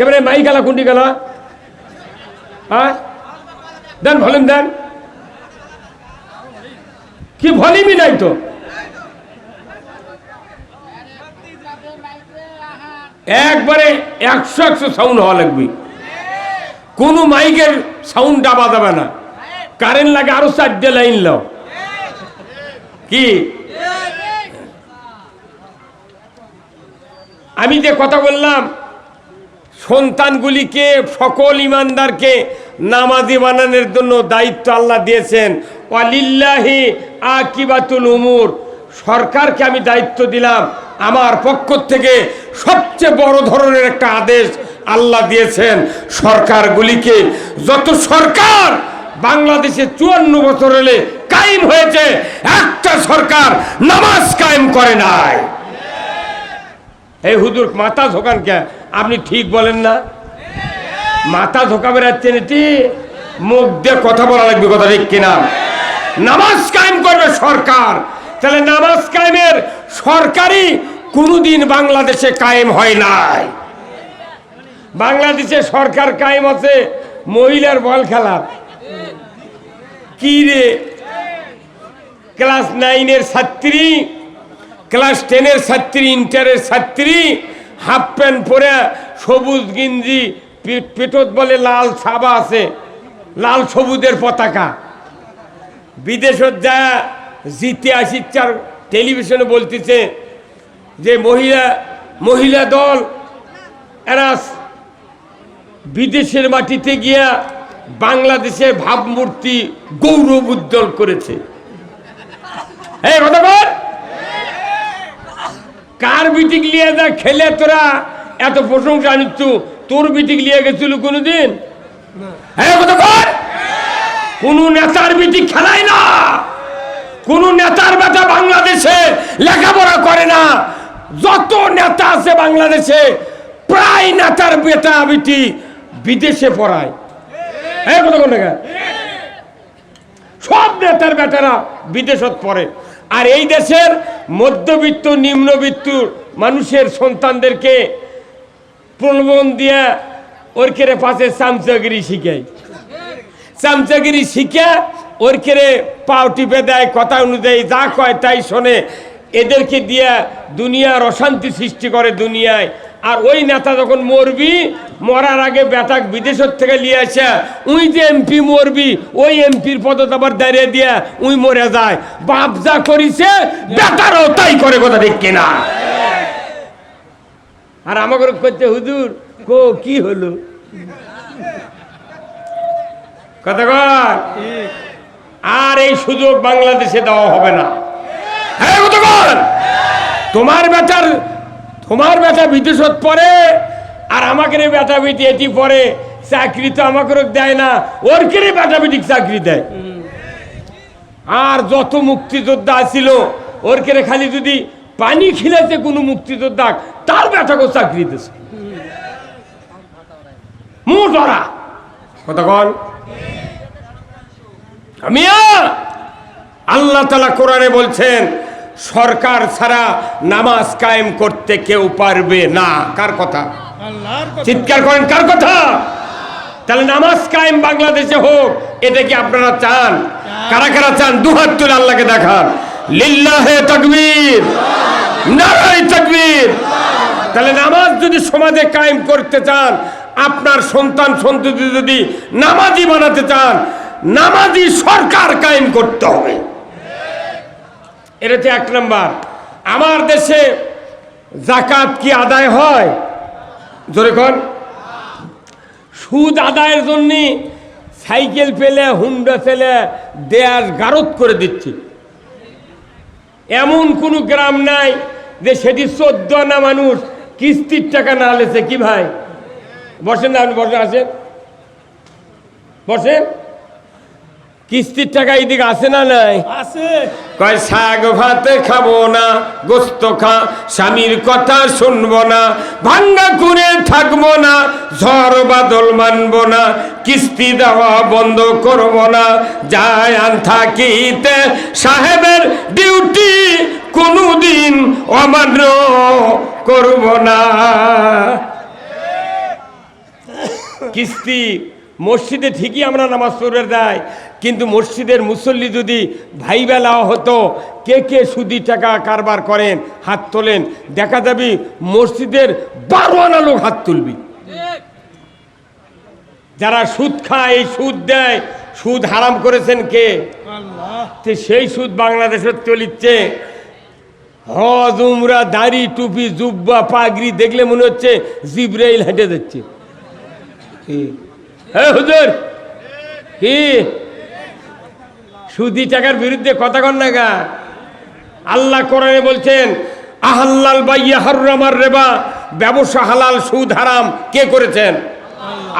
এবারে মাই গেলা কুন্ডি গেলা হ্যাঁ দেন ভলিউম, দেন। কি ভলিউমই নাই তো। একবারে একশো একশো সাউন্ড হওয়া লাগবে। কোনো মাইকের সাউন্ড ডাবা যাবে না। কারেন্ট লাগে আরও চারটে লাইন লাও কি? আমি যে কথা বললাম সন্তানগুলিকে, সকল ইমানদারকে নামাজি বানানোর জন্য দায়িত্ব আল্লাহ দিয়েছেন। ওয়ালিল্লাহি আকিবাতুল উমুর। সরকারকে আমি দায়িত্ব দিলাম। আমার পক্ষ থেকে সবচেয়ে বড় ধরনের একটা আদেশ আল্লাহ দিয়েছেন। সরকারগুলিকে যত সরকার বাংলাদেশে চুয়ান্ন বছর হলে কায়েম হয়েছে, একটা সরকার নামাজ কায়েম করে নাই। এই হুজুর, মাথা ঝোকান কে আপনি ঠিক বলেন না? মাথা ধোকা রাখছেন এটি মুখ দিয়ে কথা বলা লাগবে কথা ঠিক কিনা? নামাজ কায়েম করবে সরকার। তাহলে নামাজ কায়েমের সরকারি কোনোদিন বাংলাদেশে কায়েম হয় নাই। বাংলাদেশে সরকার কায়েম আছে মহিলার বল খেলা। কি রে? ক্লাস নাইনের ছাত্রী, ক্লাস টেনের ছাত্রী, ইন্টারের ছাত্রী হাফ প্যান্ট পরে সবুজ গিঞ্জি পেটত বলে লাল ছাবা আছে, লাল সবুজের পতাকা। বিদেশত যা জিতে আসিচ্ছার টেলিভিশনে বলতেছে যে মহিলা মহিলা দল, এরা বিদেশের মাটিতে গিয়া বাংলাদেশের ভাবমূর্তি গৌরব উজ্জ্বল করেছে। এই কথা বল কার বিটিক লিয়ে যা খেলে তোরা। এত প্রশংসা নিচ্ছ তোর বিটিক লিয়ে গেছিল কোনোদিন? হ্যাঁ কোন নেতার বিটিক খেলায় না। কোন নেতার বেটা বাংলাদেশে লেখাপড়া করে না। যত নেতা আছে বাংলাদেশে প্রায় নেতার বেটা বিটি বিদেশে পড়ায়। হ্যাঁ সব নেতার বেটারা বিদেশত পড়ে। আর এই দেশের মধ্যবিত্ত, নিম্নবিত্ত মানুষের সন্তানদেরকে প্রলোভন দিয়া ওর কেড়ে পাশে চামচাগিরি শিখায়। চামচাগিরি শিখে ওর কেড়ে পাও টিপে দেয়, কথা অনুযায়ী যা কয় তাই শোনে। এদেরকে দিয়া দুনিয়ার অশান্তি সৃষ্টি করে দুনিয়ায়। আর ওই নেতা যখন মরবি, মরার আগে বেটাক বিদেশের থেকে নিয়ে আসে। উই যে এমপি মরবি, ওই এমপির পদত আবার দাঁড়িয়ে দিয়া উই মরে যায়। বাপ যা করিছে বেটারও তাই করে কথা ঠিক কিনা। আর আমাকে করছে, হুজুর, কো, কি হলো? কথা কর আর এই সুযোগ বাংলাদেশে দেওয়া হবে না। হ্যাঁ কথা কর তোমার বেটার তোমার বেটা বিদেশত পড়ে আর আমাকে রে বেটা বেটি এটি পরে, চাকরি তো আমাকে দেয় না, ওর কেড়ে বেটা বেটি চাকরি দেয়? আর যত মুক্তিযোদ্ধা আছিল ওর কেড়ে খালি যদি পানি খিলেছে কোনো মুক্তিযোদ্ধা, তার বেটাকেও চাকরি দিয়েছে মুঠ ওরা কথা কন। আমিয়া, আল্লাহ তালা কোরআনে বলছেন সরকার ছাড়া নামাজ কায়েম করতে কেউ পারবে না। কার কথা? চিৎকার করেন কার কথা? তাহলে নামাজ কায়েম বাংলাদেশে হোক এটা কি আপনারা চান? কারা কারা চান? দুহাত তুলে আল্লাহকে দেখান। লিল্লাহে তাকবীর নারাই তাকবীর। তাহলে নামাজ যদি সমাজে কায়েম করতে চান আপনার সন্তান সন্ততি যদি নামাজি বানাতে চান নামাজি সরকার কায়েম করতে হবে। এটা হচ্ছে এক নাম্বার। আমার দেশে জাকাত কি আদায় হয়? জোরে কন। সুদ আদায়ের জন্য সাইকেল পেলে হুন্ডা ফেলে দেয়ার গারত করে দিচ্ছে। এমন কোনো গ্রাম নাই যে সেটি চোদ্দ না মানুষ কিস্তির টাকা না লেছে। কি ভাই? বসেন না আপনি বসে আসেন। বসেন। কিস্তির টাকা এইদিকে আছে না নাই? আছে কয় শাক ভাত খাব না গোস্ত খা স্বামীর কথা শুনব না ভাঙ্গা করে থাকব না ঝড় বাদল মানবো না কিস্তি দেওয়া বন্ধ করব না যায় আন থাকিতে সাহেবের ডিউটি কোনোদিন অমান্য করব না। কিস্তি মসজিদে ঠিকই আমরা নামাজ পড়ে দেয় কিন্তু মসজিদের মুসল্লি যদি ভাইবেলা হতো, কে কে সুদি টাকা কারবার করেন, হাত তোলেন, দেখা যাবে মসজিদের বারো আনা লোক হাত তুলবি। যারা সুদ খায় এই সুদ দেয়, সুদ হারাম করেছেন কে? সেই সুদ বাংলাদেশের চলিচ্ছে। হজ দাড়ি, টুপি, জুব্বা, পাগড়ি, দেখলে মনে হচ্ছে জিব্রাইল হেঁটে যাচ্ছে। হ্যাঁ হুজুর! কি? সুদি টাকার বিরুদ্ধে কথা কন না গা। আল্লাহ কোরআনে বলছেন, আহাল্লাল বাইয়া হাররামার রেবা, ব্যবসা হালাল, সুদ হারাম, কে করেছেন?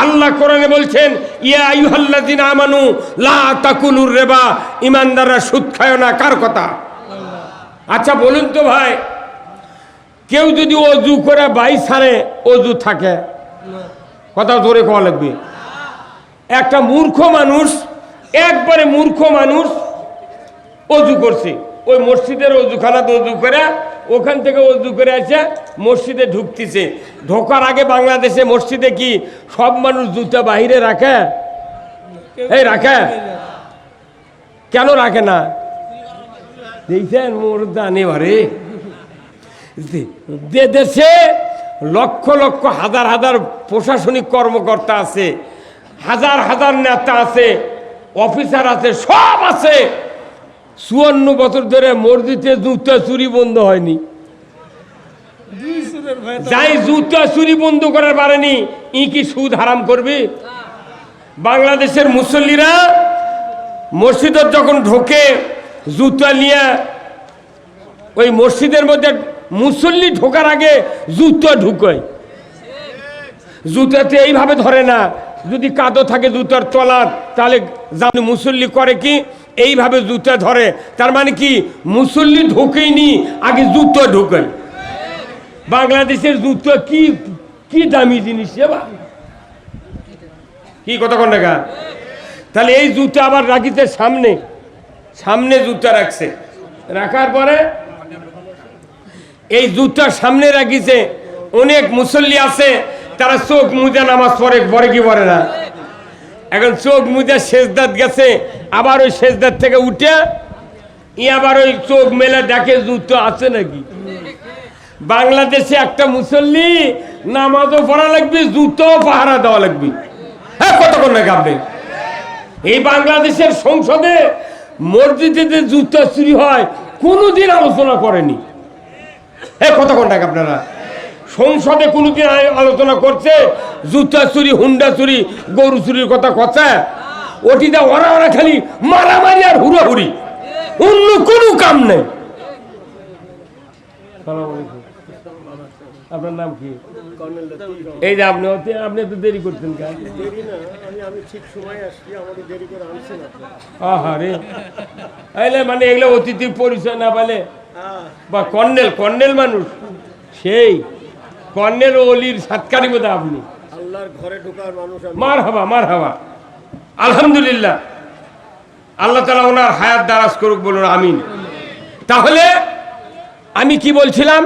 আল্লাহ কোরআনে বলছেন, ইয়া আইয়ুহাল্লাযিনা আমানু, লা তাকুলুর রেবা ইমানদাররা সুদ খায় না, কার কথা? আচ্ছা বলুন তো ভাই, কেউ যদি অজু করে বাই সারে অজু থাকে, কথা জোরে কওয়া লাগবে। একটা মূর্খ মানুষ একবারে মূর্খ মানুষ অজু করছে। ওই মসজিদের অজুখানাতে অজু করে, ওখান থেকে অজু করে এসে মসজিদে ঢুকতেছে। ঢোকার আগে বাংলাদেশে মসজিদে কি সব মানুষ জুতা বাহিরে রাখে? এই রাখে? কেন রাখে না? দেখছেন মোর জানে যে দেশে লক্ষ লক্ষ হাজার হাজার প্রশাসনিক কর্মকর্তা আছে, হাজার হাজার নেতা আছে। অফিসার আছে, সব আছে। চুয়ান্ন বছর ধরে মসজিদে জুতা চুরি বন্ধ হয়নি। যাই জুতা চুরি বন্ধ করার পারেনি ই কি সুদ হারাম করবে? বাংলাদেশের মুসল্লিরা মসজিদের যখন ঢোকে, জুতা নিয়ে ওই মসজিদের মধ্যে মুসল্লি ঢোকার আগে জুতা ঢুকোয়। জুতাতে এইভাবে ধরে না যদি কাদো থাকে জুতার তলার তাহলে মুসল্লি করে কি? এইভাবে জুতা ধরে। তার মানে কি? মুসল্লি ঢোকেইনি, আগে জুতো ঢুকায় বাংলাদেশের জুতো কি কি দামি জিনিস কি কতক্ষণ টাকা তাহলে এই জুতো আবার রাখিতে সামনে। সামনে জুতা রাখছে। রাখার পরে এই জুতার সামনে রাখিছে। অনেক মুসল্লি আছে তারা চোখ মুজা নামাজ পড়ে পরে কি পড়ে না? এখন চোখ মুজা শেষদাত গেছে, আবার ওই শেষদাত থেকে উঠে, ই আবার ওই চোখ মেলে দেখে জুতো আছে নাকি? বাংলাদেশে একটা মুসল্লি নামাজও পড়া লাগবে জুতো পাহারা দেওয়া লাগবে। হ্যাঁ কতক্ষণ না কাঁপবে এই বাংলাদেশের সংসদে মসজিদে জুতো চুরি হয়, কোনোদিন আলোচনা করেনি। হ্যাঁ কতক্ষণ টাকা আপনারা? সংসদে কোনোদিন আলোচনা করছে জুতা চুরি হুন্ডা চুরি গরু চুরির কথা কথা ওটিতে ওরা ওরা খালি মারামারি আর হুড়াহুড়ি। অন্য কোনো কাম নেই। আপনার নাম কি? এই যে আপনি আপনি তো দেরি করছেন কেন? দেরি না আমি আমি ঠিক সময় আসছি আমাকে দেরি করে আনছেন আপনি। আহারে এলে মানে এগুলো অতিথির পরিচয় না বলে হ্যাঁ। বা কর্নেল কর্নেল মানুষ? সেই। কর্নেল ও অলির সাতকারি বোধ আপনি। আল্লাহর ঘরে ঢোকার মানুষ মার হাবা মার হাবা আলহামদুলিল্লাহ। আল্লাহ তালা ওনার হায়াত দারাজ করুক বলুন আমিন। তাহলে আমি কি বলছিলাম?